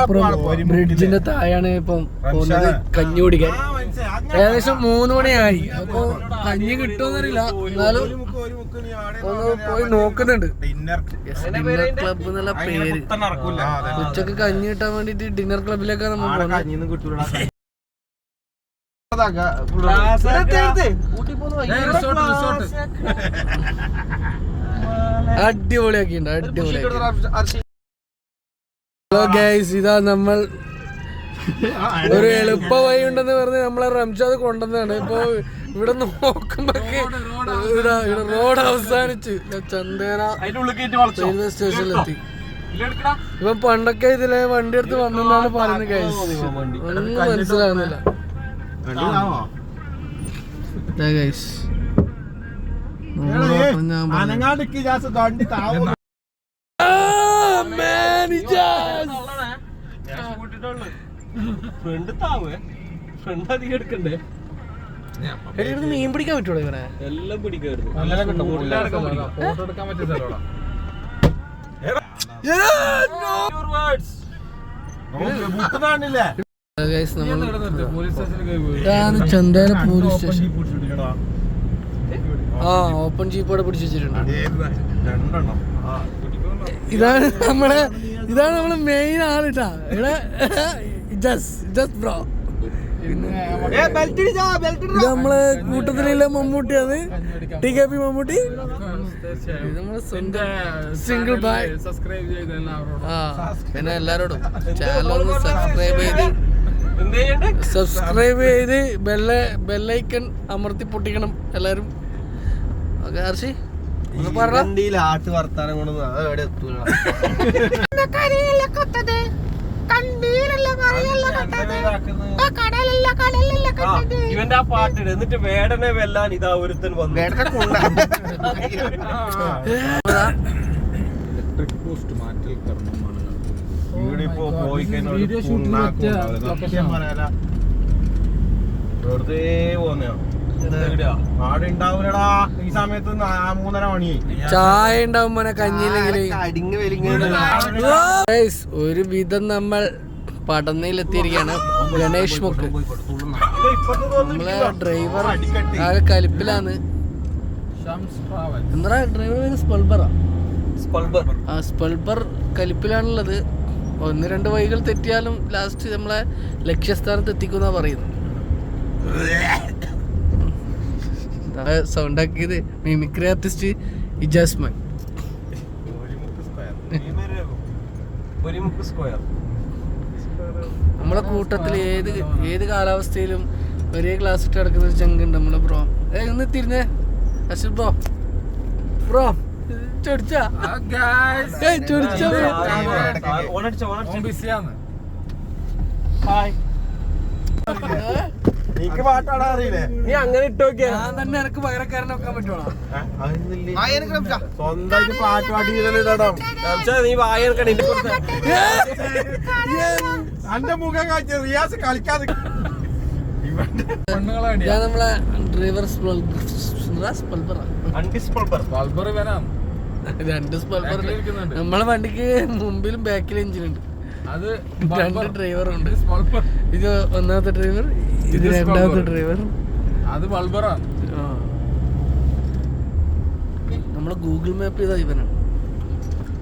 അപ്പുറം ബ്രിഡ്ജിന്റെ താഴെയാണ് ഇപ്പം പോകുന്നത് കഞ്ഞി കുടിക്കാൻ. ഏകദേശം മൂന്ന് മണിയായി. അപ്പൊ കഞ്ഞി കിട്ടുമെന്നറിയില്ല എന്നാലും ഒന്ന് പോയി നോക്കുന്നുണ്ട്. ഡിന്നർ ക്ലബ് എന്നുള്ള പേര്. ഉച്ചയ്ക്ക് കഞ്ഞി കിട്ടാൻ വേണ്ടിട്ട് ഡിന്നർ ക്ലബിലൊക്കെ നമ്മൾ പോകുന്നത് അടിപൊളിയാക്കിണ്ട് അടിപൊളിയാക്കി ഹലോ ഗൈസ് ഇതാ നമ്മൾ ഒരു എളുപ്പ വഴി ഉണ്ടെന്ന് പറഞ്ഞ് നമ്മളെ റംഷാദ് കൊണ്ടുവന്നതാണ്. ഇപ്പൊ ഇവിടെ നോക്കുമ്പോ ഇവിടെ റോഡ് അവസാനിച്ച്. ചന്തേര റെയിൽവേ സ്റ്റേഷനിലെത്തി. ഇപ്പൊ പണ്ടൊക്കെ ഇതിലെ വണ്ടി എടുത്ത് വന്നെന്നാണ് പറയുന്നത് ഗൈസ് ഒന്നും മനസ്സിലാകുന്നില്ല ഗൈസ് ഞാൻ പറഞ്ഞു. അനങ്ങാണ്ടിക്ക് ജാസ് കണ്ടി താവും Ah, managers! ഫ്രണ്ട് താവേ ഫ്രണ്ട് അധികം എടുക്കണ്ടേ? മീൻ പിടിക്കാൻ പറ്റുള്ളൂ ഇവനെ? എല്ലാം പിടിക്കായിരുന്നു പോലീസ് സ്റ്റേഷൻ. ആ ഓപ്പൺ ജീപ്പോടെ പിടിച്ചു വെച്ചിട്ടുണ്ട്. ഇതാണ് നമ്മളെ ഇതാണ് നമ്മളെ മെയിൻ ആളിട്ടാ ഇവിടെ ജസ് ജസ് ബ്രോ. ഇത് നമ്മളെ കൂട്ടത്തിലുള്ള മമ്മൂട്ടിയാണ്. T K P Mammootty single bye subscribe ചെയ്ത എല്ലാവരോടും. ആ പിന്നെ എല്ലാരോടും ചാനൽ ഒന്ന് സബ്സ്ക്രൈബ് ചെയ്ത് എന്ത് സബ്സ്ക്രൈബ് ചെയ്ത് ബെല്ല ബെല്ലൈക്കൺ അമർത്തി പൊട്ടിക്കണം എല്ലാരും ഓക്കെ ഹർഷി? വണ്ടിയിൽ ആട്ട് വർത്താനം കൊണ്ടൊന്നും അത് എവിടെ എത്തൂല. ഇവന്റെ ആ പാട്ടിട് എന്നിട്ട് വേടനെ വെല്ലാൻ ഇതാ ഒരുത്തൻ വന്നു. ഇലക്ട്രിക് പോസ്റ്റ് മാറ്റൽ കർമ്മമാണ്. ഇവിടെ ഇപ്പോ പോയി കഴിഞ്ഞാൽ. വെറുതെ പോന്നെയാ. ആടെ ഉണ്ടാവൂലടാ ഈ സമയത്ത് മൂന്നര മണിയായി. ചായ ഉണ്ടാവും മോനെ വെലിങ്ങ ഒരു വിധം നമ്മൾ പടന്നയിലെത്തിയിരിക്കുകയാണ് ഗണേഷ് മുക്ക്. നമ്മളെ ഡ്രൈവർ ആകെ കലിപ്പിലാണ്. എന്താ ഡ്രൈവർ പേര്? സ്പൾബറാ? സ്പൾബർ ആ സ്പൾബർ കലിപ്പിലാണുള്ളത്. ഒന്ന് രണ്ട് വഴികൾ തെറ്റിയാലും ലാസ്റ്റ് നമ്മളെ ലക്ഷ്യസ്ഥാനത്ത് എത്തിക്കുന്ന പറയുന്നു സൗണ്ട് ആക്കിയത് മിമിക്രി ആർട്ടിസ്റ്റ് ഇജാസ്മൻ ഒരു മുക്ക് സ്ക്വയർ നമ്മളെ കൂട്ടത്തിൽ ഏത് ഏത് കാലാവസ്ഥയിലും ഒരേ ക്ലാസ് ഇട്ട് കിടക്കുന്ന ഒരു ചങ്കുണ്ട് നമ്മളെ ബ്രോ ഏ ഇന്ന് തിരിഞ്ഞേ അശ്വത് ബ്രോ ബ്രോ ചൊടിച്ചാ ചൊടിച്ചാ ഹായ് എനിക്ക് പാട്ടാടാ അറിയില്ലേ? നീ അങ്ങനെ ഇട്ട് നോക്കിയാ? ഞാൻ തന്നെ എനിക്ക് പകരക്കാരനെ വെക്കാൻ പറ്റുവാ സ്വന്തമായിട്ട് പാട്ട് പാടി ഇടണം നീ എന്റെ മുഖം കാഴ്ച റിയാസ് കളിക്കാതെ നമ്മളെ ഡ്രൈവർ രണ്ട് സ്പൾബർ ഇരിക്കുന്നുണ്ട്. നമ്മളെ വണ്ടിക്ക് മുമ്പിലും ബാക്കിലും എഞ്ചിൻ ഉണ്ട്. അത് രണ്ട് ഡ്രൈവറുണ്ട് ഇത് ഒന്നാമത്തെ ഡ്രൈവർ ഇത് രണ്ടാമത്തെ ഡ്രൈവർ അത് ബൾബറാണ് നമ്മളെ ഗൂഗിൾ മാപ്പ് ചെയ്ത ഇവനാണ്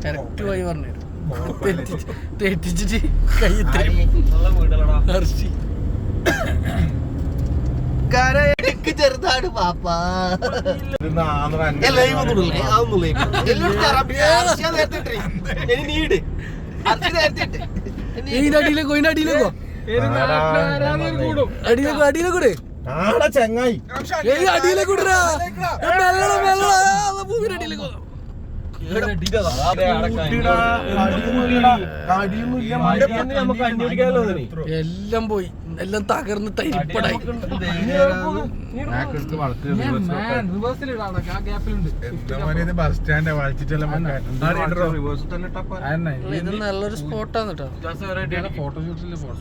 കറക്റ്റ് വഴി പറഞ്ഞു തെറ്റിച്ച് തെറ്റിച്ചിട്ട് കൈ ഹർഷി. ചെറുതാണ് പാപ്പാ. ഇതിന്റെ അടിയിലേക്കോ ഇതിന്റെ അടിയിലേക്കോ അടിയിലേക്കോ അടിയിലേക്കൂടെ ചെങ്ങായി. ഏയ് അടിയിലേക്ക് വിടറാ മെല്ലട മെല്ലട എല്ലാം പോയി. എല്ലാം തകർന്ന് തരിപ്പടായി. ബസ് സ്റ്റാൻഡ് വലിച്ചിട്ടെല്ലാം ഇത് നല്ലൊരു സ്പോട്ടാണ് കേട്ടോ ഫോട്ടോഷൂട്ടിലെ ഫോട്ടോ